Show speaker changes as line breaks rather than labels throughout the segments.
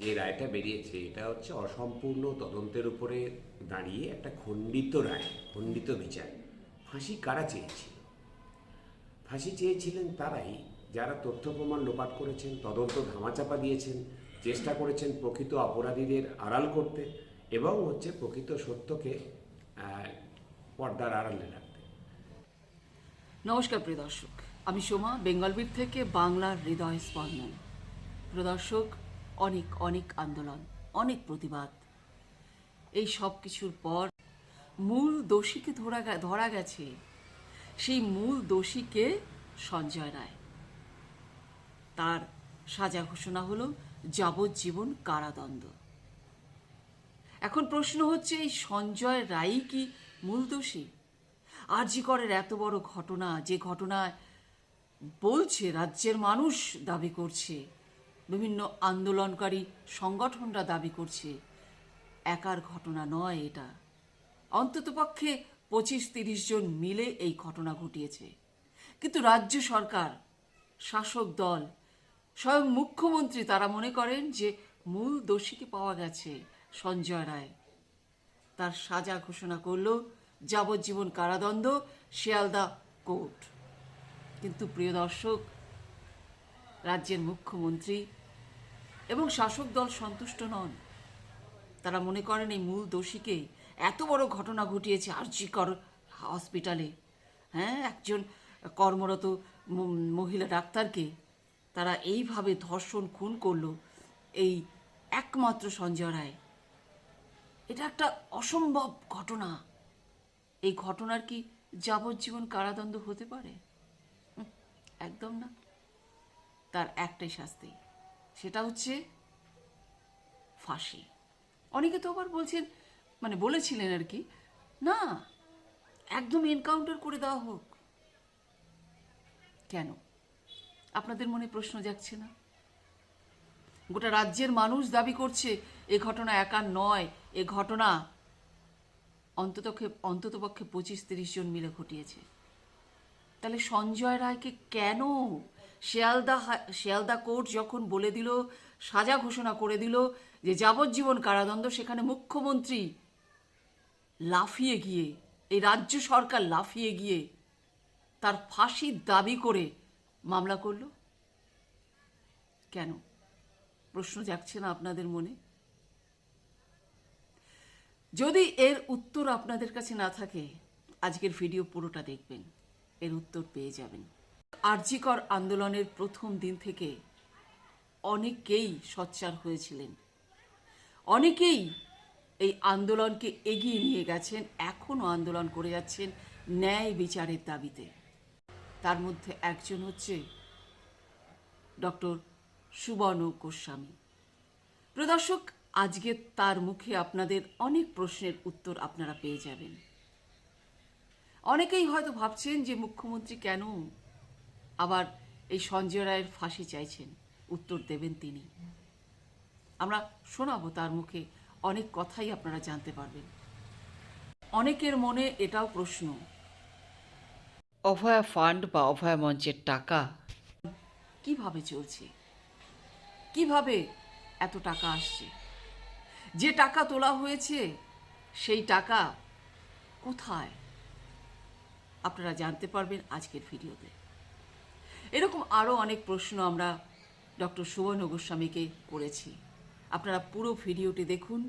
যে রায়টা বেরিয়েছে। এটা হচ্ছে অসম্পূর্ণ তদন্তের উপরে দাঁড়িয়ে একটা খণ্ডিত রায়, খণ্ডিত বিচার। ফাঁসি কারা চেয়েছিল? ফাঁসি চেয়েছিলেন তারাই। যারা তথ্য প্রমাণ লোপাট করেছেন, তদন্ত ধামাচাপা দিয়েছেন, চেষ্টা করেছেন প্রকৃত অপরাধীদের আড়াল করতে এবং হচ্ছে প্রকৃত সত্যকে পর্দার আড়ালে রাখতে।
নমস্কার প্রিয় দর্শক। আমি সোমা বেঙ্গলবীর থেকে বাংলার হৃদয় স্পন্দন। প্রিয় দর্শক অনেক অনেক আন্দোলন, অনেক প্রতিবাদ। এই সব কিছুর পর মূল দোষীকে ধরা ধরা গেছে। সেই মূল দোষীকে সঞ্জয় রায়। তার সাজা ঘোষণা হলো যাবজ্জীবন কারাদণ্ড। এখন প্রশ্ন হচ্ছে, এই সঞ্জয় রায়ই কি মূল দোষী? আরজিকরের এত বড় ঘটনা, যে ঘটনায় বলছে, রাজ্যের মানুষ দাবি করছে বিভিন্ন আন্দোলনকারী সংগঠনরা দাবি করছে। একার ঘটনা নয় এটা। অন্ততপক্ষে পঁচিশ তিরিশ জন মিলে এই ঘটনা ঘটিয়েছে। কিন্তু রাজ্য সরকার, শাসক দল, স্বয়ং মুখ্যমন্ত্রী তারা মনে করেন যে মূল দোষীকে পাওয়া গেছে সঞ্জয় রায়। তার সাজা ঘোষণা করল যাবজ্জীবন কারাদণ্ড, শিয়ালদা কোর্ট। কিন্তু প্রিয় দর্শক, রাজ্যের মুখ্যমন্ত্রী এবং শাসক দল সন্তুষ্ট নন। তারা মনে করেন এই মূল দোষীকে এত বড় ঘটনা ঘটিয়েছে আরজিকর হসপিটালে। হ্যাঁ একজন কর্মরত মহিলা ডাক্তারকে তারা এইভাবে ধর্ষণ, খুন করল এই একমাত্র সঞ্জয় রায়। এটা একটা অসম্ভব ঘটনা। এই ঘটনার কি যাবজ্জীবন কারাদণ্ড হতে পারে? একদম না। তার একটাই শাস্তি। সেটা হচ্ছে ফাঁসি। অনেকে তো আবার বলছেন মানে বলেছিলেন আর কি, না, একদম এনকাউন্টার করে দেওয়া হোক। কেন? আপনাদের মনে প্রশ্ন যাচ্ছে না? গোটা রাজ্যের মানুষ দাবি করছে, এ ঘটনা একা নয়, এ ঘটনা অন্ততপক্ষে অন্ততপক্ষে পঁচিশ তিরিশ জন মিলে ঘটিয়েছে। তাহলে সঞ্জয় রায়কে কেন শিয়ালদা শিয়ালদা কোর্ট যখন বলে দিল, সাজা ঘোষণা করে দিল যে যাবজ্জীবন কারাদণ্ড, সেখানে মুখ্যমন্ত্রী লাফিয়ে গিয়ে, এই রাজ্য সরকার লাফিয়ে গিয়ে তার ফাঁসির দাবি করে মামলা করল। কেন? প্রশ্ন যাচ্ছে না আপনাদের মনে? যদি এর উত্তর আপনাদের কাছে না থাকে, আজকের ভিডিও পুরোটা দেখবেন। এর উত্তর পেয়ে যাবেন। আরজিকর আন্দোলনের প্রথম দিন থেকে অনেকেই সোচ্চার হয়েছিলেন। অনেকেই এই আন্দোলনকে এগিয়ে নিয়ে গেছেন, এখনও আন্দোলন করে যাচ্ছেন ন্যায় বিচারের দাবিতে। তার মধ্যে একজন হচ্ছে ডক্টর সুবর্ণ গোস্বামী। প্রদর্শক আজকে তার মুখে আপনাদের অনেক প্রশ্নের উত্তর আপনারা পেয়ে যাবেন। অনেকেই হয়তো ভাবছেন যে মুখ্যমন্ত্রী কেন আবার এই সঞ্জয় রায়ের ফাঁসি চাইছেন। উত্তর দেবেন তিনি। আমরা শোনাবো তার মুখে অনেক কথাই আপনারা জানতে পারবেন। অনেকের মনে এটাও প্রশ্ন, অভয়া ফান্ড বা অভয়া মঞ্চের টাকা কীভাবে চলছে? কীভাবে এত টাকা আসছে? যে টাকা তোলা হয়েছে, সেই টাকা কোথায়? আপনারা জানতে পারবেন আজকের ভিডিওতে। এরকম আরও অনেক প্রশ্ন আমরা ডক্টর সুবর্ণ গোস্বামীকে করেছি। আপনারা পুরো ভিডিওটি দেখুন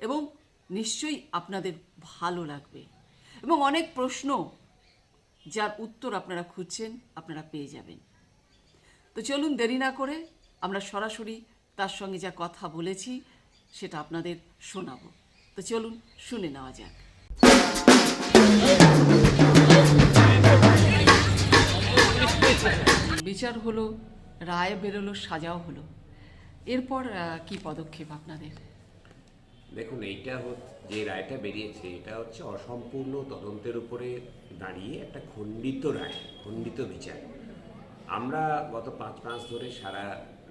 এবং নিশ্চয়ই আপনাদের ভালো লাগবে। এবং অনেক প্রশ্ন যার উত্তর আপনারা খুঁজছেন, আপনারা পেয়ে যাবেন। তো চলুন দেরি না করে আমরা সরাসরি তার সঙ্গে যা কথা বলেছি সেটা আপনাদের শোনাবো। তো চলুন শুনে নেওয়া যাক। বিচার হলো, রায় বেরোলো, সাজাও হলো। এরপর কি পদক্ষেপ আপনাদের?
দেখুন, এইটা যে রায়টা বেরিয়েছে, এটা হচ্ছে অসম্পূর্ণ তদন্তের উপরে দাঁড়িয়ে একটা খণ্ডিত রায়, খণ্ডিত বিচার। আমরা গত পাঁচ মাস ধরে সারা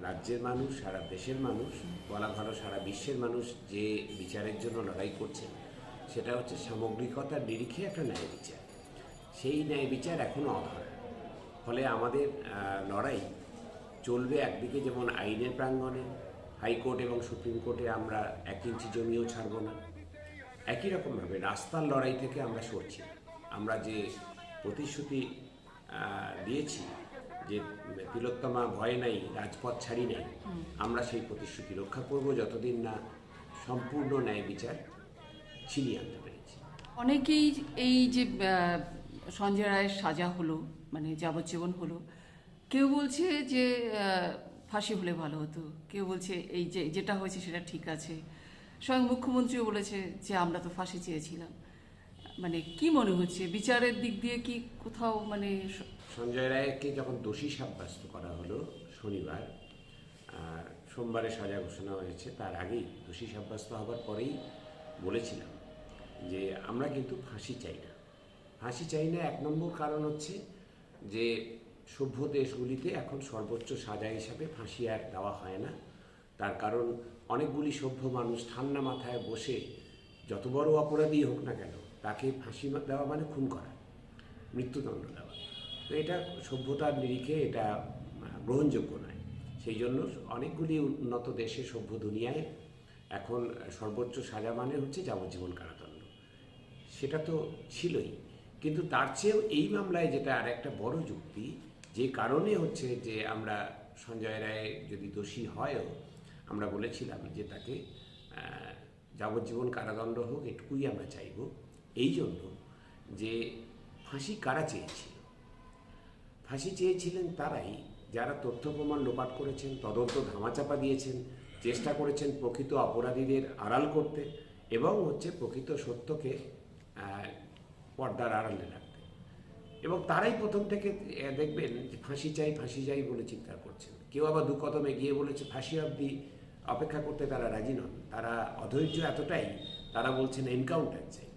রাজ্যের মানুষ, সারা দেশের মানুষ, বলা ভালো সারা বিশ্বের মানুষ যে বিচারের জন্য লড়াই করছে, সেটা হচ্ছে সামগ্রিকতার নিরিখে একটা ন্যায় বিচার। সেই ন্যায় বিচার এখনও অধরা। ফলে আমাদের লড়াই চলবে একদিকে যেমন আইনের প্রাঙ্গণে হাইকোর্ট এবং সুপ্রিম কোর্টে আমরা এক ইঞ্চি জমিও ছাড়ব না। একই রকমভাবে রাস্তার লড়াই থেকে আমরা সরছি। আমরা যে প্রতিশ্রুতি দিয়েছি যে তিলোত্তমা ভয় নাই রাজপথ ছাড়ি নাই আমরা সেই প্রতিশ্রুতি রক্ষা করব যতদিন না সম্পূর্ণ ন্যায় বিচার ছিনিয়ে আনতে পেরেছি।
অনেকেই এই যে সঞ্জয় রায়ের সাজা হলো মানে যাবজ্জীবন হলো। কেউ বলছে যে ফাঁসি হলে ভালো হতো। কেউ বলছে এই যে, যেটা হয়েছে সেটা ঠিক আছে। স্বয়ং মুখ্যমন্ত্রীও বলেছে যে, আমরা তো ফাঁসি চেয়েছিলাম। মানে কি মনে হচ্ছে? বিচারের দিক দিয়ে কি কোথাও মানে
সঞ্জয় রায়কে যখন দোষী সাব্যস্ত করা হলো শনিবার সোমবারে সাজা ঘোষণা হয়েছে, তার আগেই দোষী সাব্যস্ত হবার পরেই বলেছিলাম যে, আমরা কিন্তু ফাঁসি চাই না। ফাঁসি চাই না, এক নম্বর কারণ হচ্ছে যে সভ্য দেশগুলিতে এখন সর্বোচ্চ সাজা হিসাবে ফাঁসি আর দেওয়া হয় না। তার কারণ, অনেকগুলি সভ্য মানুষ ঠান্ডা মাথায় বসে যত বড় অপরাধী হোক না কেন, তাকে ফাঁসি দেওয়া মানে খুন করা, মৃত্যুদণ্ড দেওয়া। তো এটা সভ্যতার নিরিখে এটা গ্রহণযোগ্য নয়। সেই জন্য অনেকগুলি উন্নত দেশে সভ্য দুনিয়ায় এখন সর্বোচ্চ সাজা মানে হচ্ছে যাবজ্জীবন কারাদণ্ড। সেটা তো ছিলই। কিন্তু তার চেয়েও এই মামলায় যেটা আর একটা বড় যুক্তি, যে কারণে হচ্ছে যে আমরা সঞ্জয় রায় যদি দোষী হয়ও, আমরা বলেছিলাম যে তাকে যাবজ্জীবন কারাদণ্ড হোক, এটুকুই আমরা চাইব। এই জন্য যে ফাঁসি কারা চেয়েছিল? ফাঁসি চেয়েছিলেন তারাই। যারা তথ্য প্রমাণ লোপাট করেছেন, তদন্ত ধামাচাপা দিয়েছেন, চেষ্টা করেছেন প্রকৃত অপরাধীদের আড়াল করতে এবং হচ্ছে প্রকৃত সত্যকে পর্দার আড়ালে রাখতে এবং তারাই প্রথম থেকে দেখবেন যে ফাঁসি চাই ফাঁসি চাই বলে চিৎকার করছেন। কেউ আবার দু কদম এগিয়ে বলেছে, ফাঁসি অবধি অপেক্ষা করতে তারা রাজি নন। তারা অধৈর্য এতটাই, তারা বলছেন এনকাউন্টার চাই।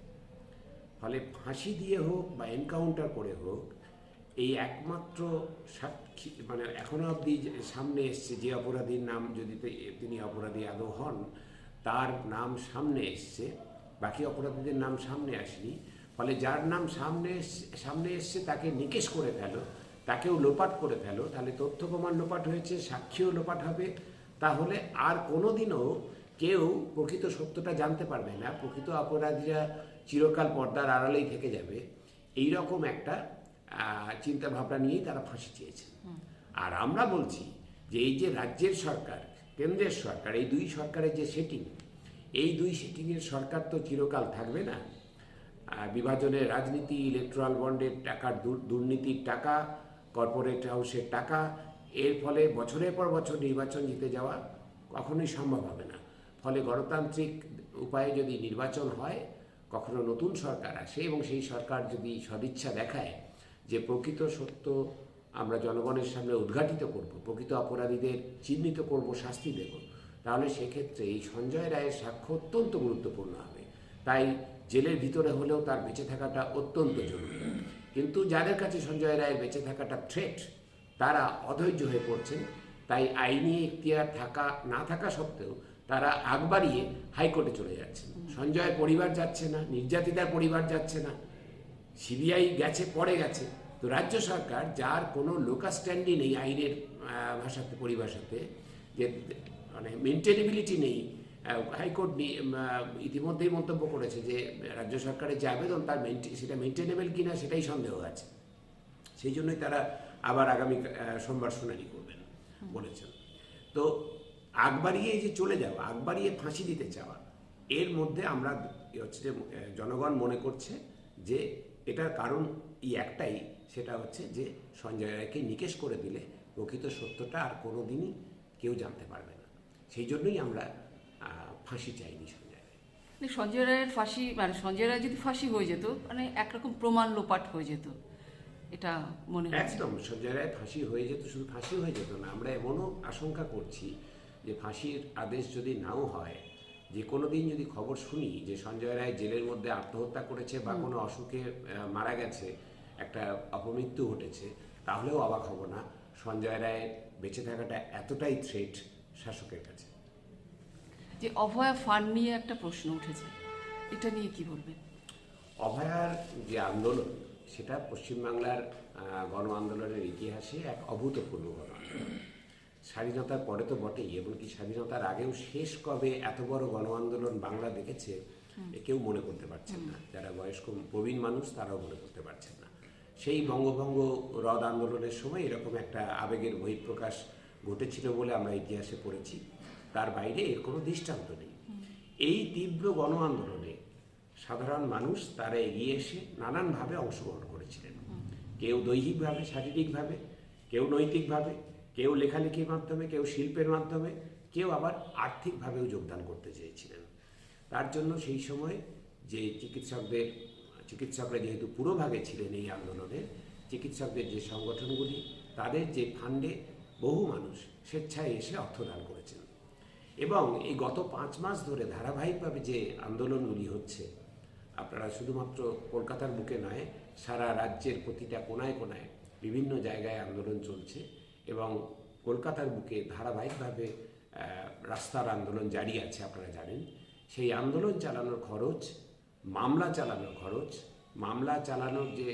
ফলে ফাঁসি দিয়ে হোক বা এনকাউন্টার করে হোক, এই একমাত্র সাক্ষী মানে এখনও অবধি সামনে এসছে, যে অপরাধীর নাম যদি তিনি অপরাধী আদৌ হন, তার নাম সামনে এসছে, বাকি অপরাধীদের নাম সামনে আসেনি ফলে যার নাম সামনে এস- সামনে এসছে তাকে নিকেশ করে ফেলো তাকেও লোপাট করে ফেলো। তাহলে তথ্য প্রমাণ লোপাট হয়েছে সাক্ষীও লোপাট হবে। তাহলে আর কোনোদিনও কেউ প্রকৃত সত্যটা জানতে পারবে না। প্রকৃত অপরাধীরা চিরকাল পর্দার আড়ালেই থেকে যাবে। এই রকম একটা চিন্তা ভাবনা নিয়েই তারা ফাঁসি চেয়েছেন আর আমরা বলছি যে এই যে রাজ্যের সরকার কেন্দ্রের সরকার এই দুই সরকারের যে সেটিং এই দুই সেটিংয়ের সরকার তো চিরকাল থাকবে না। বিভাজনের রাজনীতি ইলেকট্রাল বন্ডের টাকার দুর্নীতির টাকা কর্পোরেট হাউসের টাকা, এর ফলে বছরের পর বছর নির্বাচন জিতে যাওয়া কখনোই সম্ভব হবে না। ফলে গণতান্ত্রিক উপায়ে যদি নির্বাচন হয়, কখনো নতুন সরকার আসে এবং সেই সরকার যদি সদিচ্ছা দেখায় যে প্রকৃত সত্য আমরা জনগণের সামনে উদ্ঘাটিত করব, প্রকৃত অপরাধীদের চিহ্নিত করব, শাস্তি দেব, তাহলে সেক্ষেত্রে এই সঞ্জয় রায়ের সাক্ষ্য অত্যন্ত গুরুত্বপূর্ণ হবে। তাই জেলের ভিতরে হলেও তার বেঁচে থাকাটা অত্যন্ত জরুরি। কিন্তু যাদের কাছে সঞ্জয় রায়ের বেঁচে থাকাটা থ্রেট তারা অধৈর্য হয়ে পড়ছেন। তাই আইনি এখতিয়ার থাকা, না থাকা সত্ত্বেও তারা আগ বাড়িয়ে হাইকোর্টে চলে যাচ্ছেন। সঞ্জয়ের পরিবার যাচ্ছে না, নির্যাতিতার পরিবার যাচ্ছে না। সিবিআই গেছে, পরে গেছে। তো রাজ্য সরকার, যার কোনো লোকাল স্ট্যান্ডই নেই আইনের ভাষাতে, পরিভাষাতে, যে মানে মেনটেনেবিলিটি নেই হাইকোর্ট ইতিমধ্যেই মন্তব্য করেছে যে, রাজ্য সরকারের যে আবেদন, তার সেটা মেনটেনেবল কিনা সেটাই সন্দেহ আছে। সেই জন্যই তারা আবার আগামী সোমবার শুনানি করবেন বলেছেন। তো আগ বাড়িয়ে যে চলে যাওয়া আগ বাড়িয়ে ফাঁসি দিতে চাওয়া, এর মধ্যে আমরা হচ্ছে যে জনগণ মনে করছে যে, এটার কারণ এই একটাই, সেটা হচ্ছে যে, সঞ্জয় রায়কে নিকেশ করে দিলে প্রকৃত সত্যটা আর কোনো দিনই কেউ জানতে পারবে না। সেই জন্যই আমরা ফাঁসি চাইনি সঞ্জয়। রায়
মানে সঞ্জয় রায়ের ফাঁসি মানে সঞ্জয় রায় যদি ফাঁসি হয়ে যেত মানে একরকম প্রমাণ লোপাট হয়ে যেত এটা মনে
একদম সঞ্জয় রায় ফাঁসি হয়ে যেত শুধু ফাঁসি হয়ে যেত না আমরা এমনও আশঙ্কা করছি যে ফাঁসির আদেশ যদি নাও হয় যে কোনো দিন যদি খবর শুনি যে সঞ্জয় রায় জেলের মধ্যে আত্মহত্যা করেছে বা কোনো অসুখে মারা গেছে একটা অপমৃত্যু ঘটেছে তাহলেও অবাক হব না। সঞ্জয় রায়ের বেঁচে থাকাটা এতটাই থ্রেট শাসকের কাছে।
যে অভয়া ফান্ড নিয়ে একটা প্রশ্ন উঠেছে। এটা নিয়ে কি বলবেন?
অভয়ার যে আন্দোলন সেটা পশ্চিমবাংলার গণ আন্দোলনের ইতিহাসে এক অভূতপূর্ব গণ স্বাধীনতার পরে তো বটেই এমনকি স্বাধীনতার আগেও শেষ কবে এত বড় গণ আন্দোলন বাংলা দেখেছে কেউ মনে করতে পারছেন না। যারা বয়স্ক প্রবীণ মানুষ তারাও মনে করতে পারছেন না। সেই বঙ্গভঙ্গ হ্রদ আন্দোলনের সময় এরকম একটা আবেগের বহিঃপ্রকাশ ঘটেছিল বলে আমরা ইতিহাসে পড়েছি। তার বাইরে এর কোনো দৃষ্টান্ত নেই। এই তীব্র গণ আন্দোলনে সাধারণ মানুষ তারা এগিয়ে এসে নানানভাবে অংশগ্রহণ করেছিলেন। কেউ দৈহিকভাবে, শারীরিকভাবে, কেউ নৈতিকভাবে, কেউ লেখালেখির মাধ্যমে, কেউ শিল্পের মাধ্যমে, কেউ আবার আর্থিকভাবেও যোগদান করতে চেয়েছিলেন। তার জন্য সেই সময় যে চিকিৎসকদের, চিকিৎসকরা যেহেতু পুরোভাগে ছিলেন এই আন্দোলনের চিকিৎসকদের যে সংগঠনগুলি, তাদের যে ফান্ডে বহু মানুষ স্বেচ্ছায় এসে অর্থদান করেছেন। এবং এই গত পাঁচ মাস ধরে ধারাবাহিকভাবে যে আন্দোলনগুলি হচ্ছে, আপনারা শুধুমাত্র কলকাতার বুকে নয়, সারা রাজ্যের প্রতিটা কোনায় কোনায় বিভিন্ন জায়গায় আন্দোলন চলছে এবং কলকাতার বুকে ধারাবাহিকভাবে রাস্তার আন্দোলন জারি আছে, আপনারা জানেন। সেই আন্দোলন চালানোর খরচ, মামলা চালানোর খরচ, মামলা চালানোর যে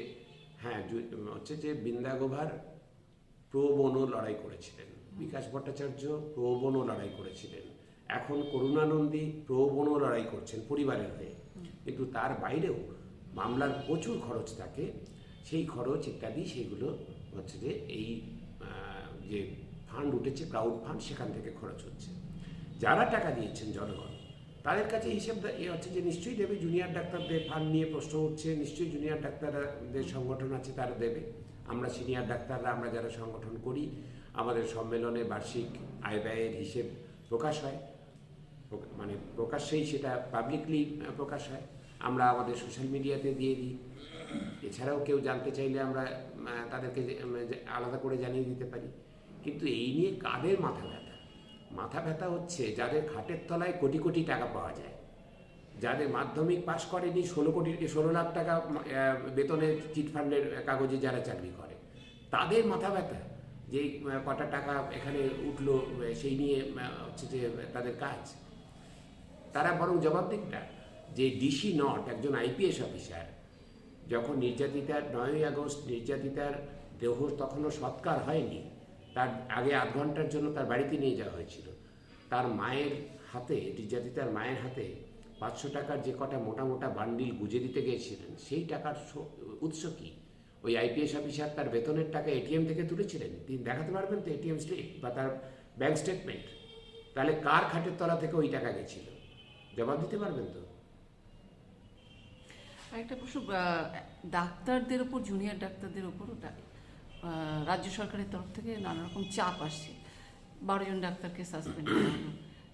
হ্যাঁ হচ্ছে যে বৃন্দাগোভার প্রো বোনো লড়াই করেছিলেন। বিকাশ ভট্টাচার্য প্রো বোনো লড়াই করেছিলেন। এখন করুণানন্দী প্রো বোনো লড়াই করছেন পরিবারের হয়ে। কিন্তু তার বাইরেও মামলার প্রচুর খরচ থাকে। সেই খরচ ইত্যাদি সেগুলো হচ্ছে যে এই যে ফান্ড উঠেছে ক্রাউড ফান্ড সেখান থেকে খরচ হচ্ছে। যারা টাকা দিয়েছেন জনগণ, তাদের কাছে হিসেব এ হচ্ছে যে নিশ্চয়ই দেবে জুনিয়র ডাক্তারদের ফান্ড নিয়ে প্রশ্ন উঠছে, নিশ্চয়ই জুনিয়র ডাক্তারদের সংগঠন আছে, তারা দেবে। আমরা সিনিয়র ডাক্তাররা, আমরা যারা সংগঠন করি, আমাদের সম্মেলনে বার্ষিক আয় ব্যয়ের হিসেব প্রকাশ হয়। মানে প্রকাশ্যেই সেটা পাবলিকলি প্রকাশ হয়। আমরা আমাদের সোশ্যাল মিডিয়াতে দিয়ে দিই। এছাড়াও কেউ জানতে চাইলে আমরা তাদেরকে আলাদা করে জানিয়ে দিতে পারি। কিন্তু এই নিয়ে কাদের মাথা ব্যথা? মাথা ব্যথা হচ্ছে যাদের খাটের তলায় কোটি কোটি টাকা পাওয়া যায়। যাদের মাধ্যমিক পাশ করেনি, ষোলো কোটি, ষোলো লাখ টাকা বেতনের চিটফান্ডের কাগজে যারা চাকরি করে। তাদের মাথা ব্যথা যে কটা টাকা এখানে উঠল সেই নিয়ে হচ্ছে যে, তাদের কাজ। তারা বরং জবাব দিক না। যে ডিসি নট একজন আইপিএস অফিসার, যখন নির্যাতিতার নয়ই আগস্ট নির্যাতিতার দেহ তখনও সৎকার হয়নি, তার আগে আধ ঘণ্টার জন্য তার বাড়িতে নিয়ে যাওয়া হয়েছিল। তার মায়ের হাতে, নির্যাতিতার মায়ের হাতে পাঁচশো টাকার যে কটা মোটা মোটা বান্ডিল গুজে দিতে গিয়েছিলেন, সেই টাকার উৎস কি? ওই আইপিএস অফিসার তার বেতনের টাকা এটিএম থেকে তুলেছিলেন? তিনি দেখাতে পারবেন তো এটিএম স্লিপ বা তার ব্যাংক স্টেটমেন্ট? তাহলে কার খাটের তলা থেকে ওই টাকা গেছিল? জবাব দিতে পারবেন তো?
আরেকটা প্রশ্ন ডাক্তারদের ওপর জুনিয়র ডাক্তারদের ওপর রাজ্য সরকারের তরফ থেকে নানা রকম চাপ আসছে। বারো জন ডাক্তারকে সাসপেন্ড করা হলো।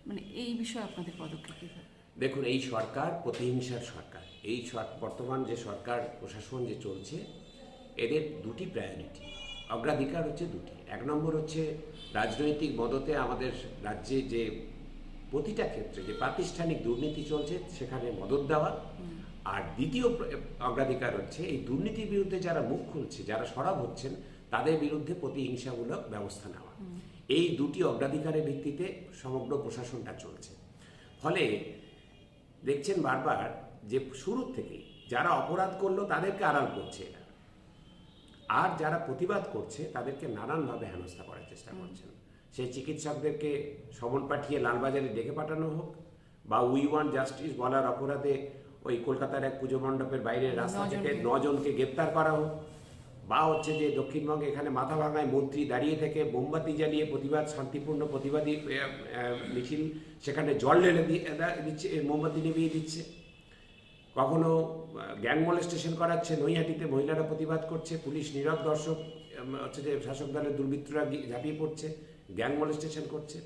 মানে এই বিষয়ে আপনাদের পদক্ষেপ কী?
দেখুন এই সরকার প্রতিহিংসার সরকার। এই বর্তমান যে সরকার প্রশাসন যে চলছে এদের দুটি প্রায়োরিটি অগ্রাধিকার হচ্ছে দুটি। এক নম্বর হচ্ছে রাজনৈতিক মদতে আমাদের রাজ্যে যে প্রতিটা ক্ষেত্রে যে প্রাতিষ্ঠানিক দুর্নীতি চলছে সেখানে মদত দেওয়া। আর দ্বিতীয় অগ্রাধিকার হচ্ছে এই দুর্নীতির বিরুদ্ধে যারা মুখ খুলছে যারা সরব হচ্ছেন তাদের বিরুদ্ধে প্রতিহিংসামূলক ব্যবস্থা নেওয়া। এই দুটি অগ্রাধিকারের ভিত্তিতে সমগ্র প্রশাসনটা চলছে। ফলে দেখছেন বারবার যে শুরুর থেকেই যারা অপরাধ করল তাদেরকে আড়াল করছে এরা। আর যারা প্রতিবাদ করছে তাদেরকে নানানভাবে হেনস্থা করার চেষ্টা করছেন। সেই চিকিৎসকদেরকে সমন পাঠিয়ে লালবাজারে ডেকে পাঠানো হোক বা উই ওয়ান জাস্টিস বলার অপরাধে ওই কলকাতার এক পুজো মণ্ডপের বাইরে রাস্তা থেকে
নজনকে।
গ্রেপ্তার করা হোক বা হচ্ছে যে দক্ষিণবঙ্গে এখানে মাথা ভাঙায় মন্ত্রী দাঁড়িয়ে থেকে মোমবাতি জ্বালিয়ে প্রতিবাদ শান্তিপূর্ণ প্রতিবাদী মিছিল সেখানে জল ঢেলে দিয়ে দিচ্ছে মোমবাতি নিভিয়ে দিচ্ছে কখনো গ্যাং মলেস্টেশন করাচ্ছে নৈহাটিতে মহিলারা প্রতিবাদ করছে পুলিশ নীরব দর্শক হচ্ছে যে শাসক দলের দুর্বৃত্তরা ঝাঁপিয়ে পড়ছে গ্যাং মলেস্টেশন করছে।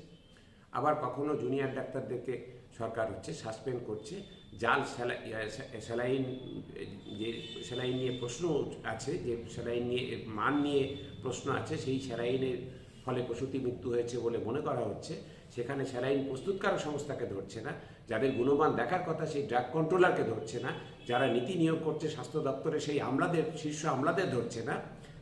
আবার কখনো জুনিয়র ডাক্তারদেরকে সরকার হচ্ছে সাসপেন্ড করছে। জাল স্যালাই- স্যালাইন, যে স্যালাইন নিয়ে প্রশ্ন আছে, যে স্যালাইন নিয়ে, মান নিয়ে প্রশ্ন আছে, সেই স্যালাইনের ফলে প্রসূতি মৃত্যু হয়েছে বলে মনে করা হচ্ছে। সেখানে স্যালাইন প্রস্তুতকারক সংস্থাকে ধরছে না। যাদের গুণমান দেখার কথা, সেই ড্রাগ কন্ট্রোলারকে ধরছে না। যারা নীতি নিয়োগ করছে, স্বাস্থ্য দপ্তরে সেই আমলাদের, শীর্ষ আমলাদের ধরছে না।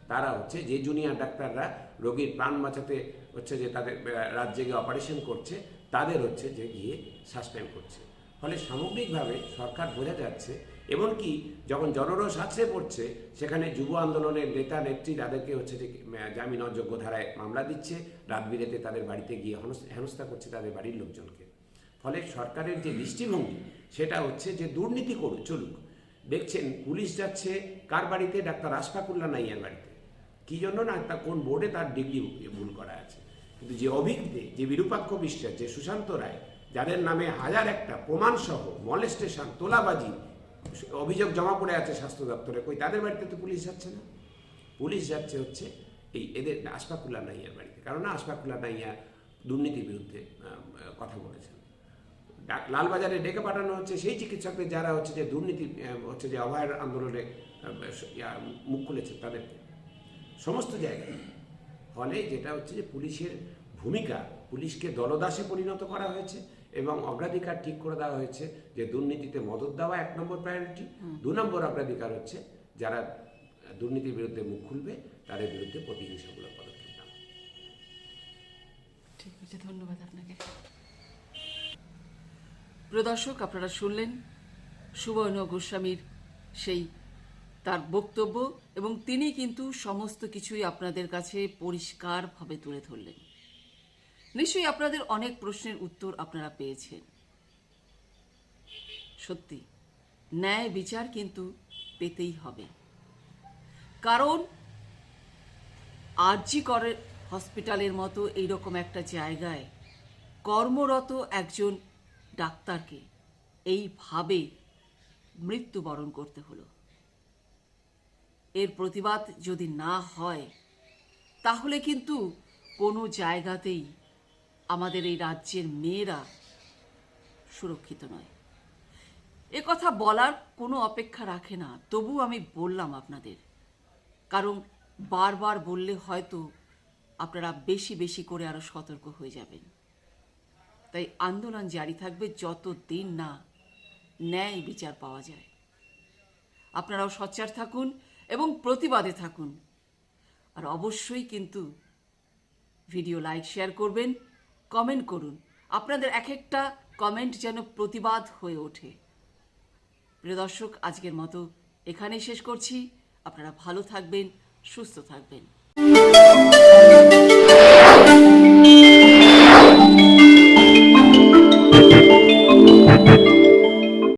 তারা হচ্ছে যে জুনিয়র ডাক্তাররা রোগীর প্রাণ বাঁচাতে হচ্ছে যে তাদের রাত জেগে অপারেশন করছে, তাদের হচ্ছে যে গিয়ে সাসপেন্ড করছে। ফলে সামগ্রিকভাবে সরকার বোঝা যাচ্ছে, এমনকি যখন জনরোষ আছড়ে পড়ছে, সেখানে যুব আন্দোলনের নেতা, নেত্রী তাদেরকে হচ্ছে যে জামিন অযোগ্য ধারায় মামলা দিচ্ছে, রাত বিরেতে তাদের বাড়িতে গিয়ে হেনস্থা করছে তাদের বাড়ির লোকজনকে। ফলে সরকারের যে দৃষ্টিভঙ্গি, সেটা হচ্ছে যে দুর্নীতি করুক, চলুক। দেখছেন পুলিশ যাচ্ছে, কার বাড়িতে? ডাক্তার আশফাকুল্লা নাইয়ার বাড়িতে। কি জন্য না তা কোন বোর্ডে তার ডিগ্রি ভুল করা আছে? কিন্তু যে অভিজ্ঞে যে বিরূপাক্ষ বিশ্বাস, যে সুশান্ত রায়, যাদের নামে হাজার একটা প্রমাণ সহ মলেস্টেশন তোলাবাজি, অভিযোগ জমা পড়ে আছে স্বাস্থ্য দপ্তরে, কই তাদের বাড়িতে তো পুলিশ যাচ্ছে না? পুলিশ যাচ্ছে হচ্ছে এই এদের আশফাকুল্লা নাইয়ার বাড়িতে। কারণ আশফাকুল্লা নাইয়া দুর্নীতির বিরুদ্ধে কথা বলেছেন। লালবাজারে ডেকে পাঠানো হচ্ছে সেই চিকিৎসকদের যারা হচ্ছে যে দুর্নীতি হচ্ছে যে অভয়ের আন্দোলনে মুখ খুলেছে তাদেরকে। সমস্ত জায়গায়। ফলে যেটা হচ্ছে যে পুলিশের ভূমিকা পুলিশকে দলদাসে পরিণত করা হয়েছে এবং অগ্রাধিকার ঠিক করে দেওয়া হয়েছে যে দুর্নীতিতে মদত দেওয়া এক নম্বর প্রায়োরিটি দু নম্বর অগ্রাধিকার হচ্ছে যারা দুর্নীতির বিরুদ্ধে মুখ খুলবে তাদের বিরুদ্ধে প্রতিহিংসামূলক পদক্ষেপ নেওয়া।
ঠিক আছে ধন্যবাদ আপনাকে। প্রদর্শক আপনারা শুনলেন সুবর্ণ গোস্বামীর সেই তার বক্তব্য এবং তিনি কিন্তু সমস্ত কিছুই আপনাদের কাছে পরিষ্কারভাবে তুলে ধরলেন। নিশ্চয়ই আপনাদের অনেক প্রশ্নের উত্তর আপনারা পেয়েছেন। সত্যি, ন্যায় বিচার কিন্তু পেতেই হবে। কারণ আরজি করে হসপিটালের মতো এইরকম একটা জায়গায় কর্মরত একজন ডাক্তারকে এইভাবে মৃত্যুবরণ করতে হলো। এর প্রতিবাদ যদি না হয়, তাহলে কিন্তু কোনো জায়গাতেই আমাদের এই রাজ্যের মেয়েরা সুরক্ষিত নয়। এ কথা বলার কোনো অপেক্ষা রাখে না, তবু আমি বললাম আপনাদের। কারণ বারবার বললে হয়তো আপনারা বেশি বেশি করে আরও সতর্ক হয়ে যাবেন। তাই আন্দোলন জারি থাকবে যত দিন না ন্যায় বিচার পাওয়া যায়। আপনারাও সচ্চার থাকুন এবং প্রতিবাদে থাকুন। আর অবশ্যই কিন্তু ভিডিও লাইক, শেয়ার করবেন, কমেন্ট করুন। আপনাদের এক একটা কমেন্ট যেন প্রতিবাদ হয়ে ওঠে। প্রিয় দর্শক, আজকের মতো এখানেই শেষ করছি। আপনারা ভালো থাকবেন, সুস্থ থাকবেন।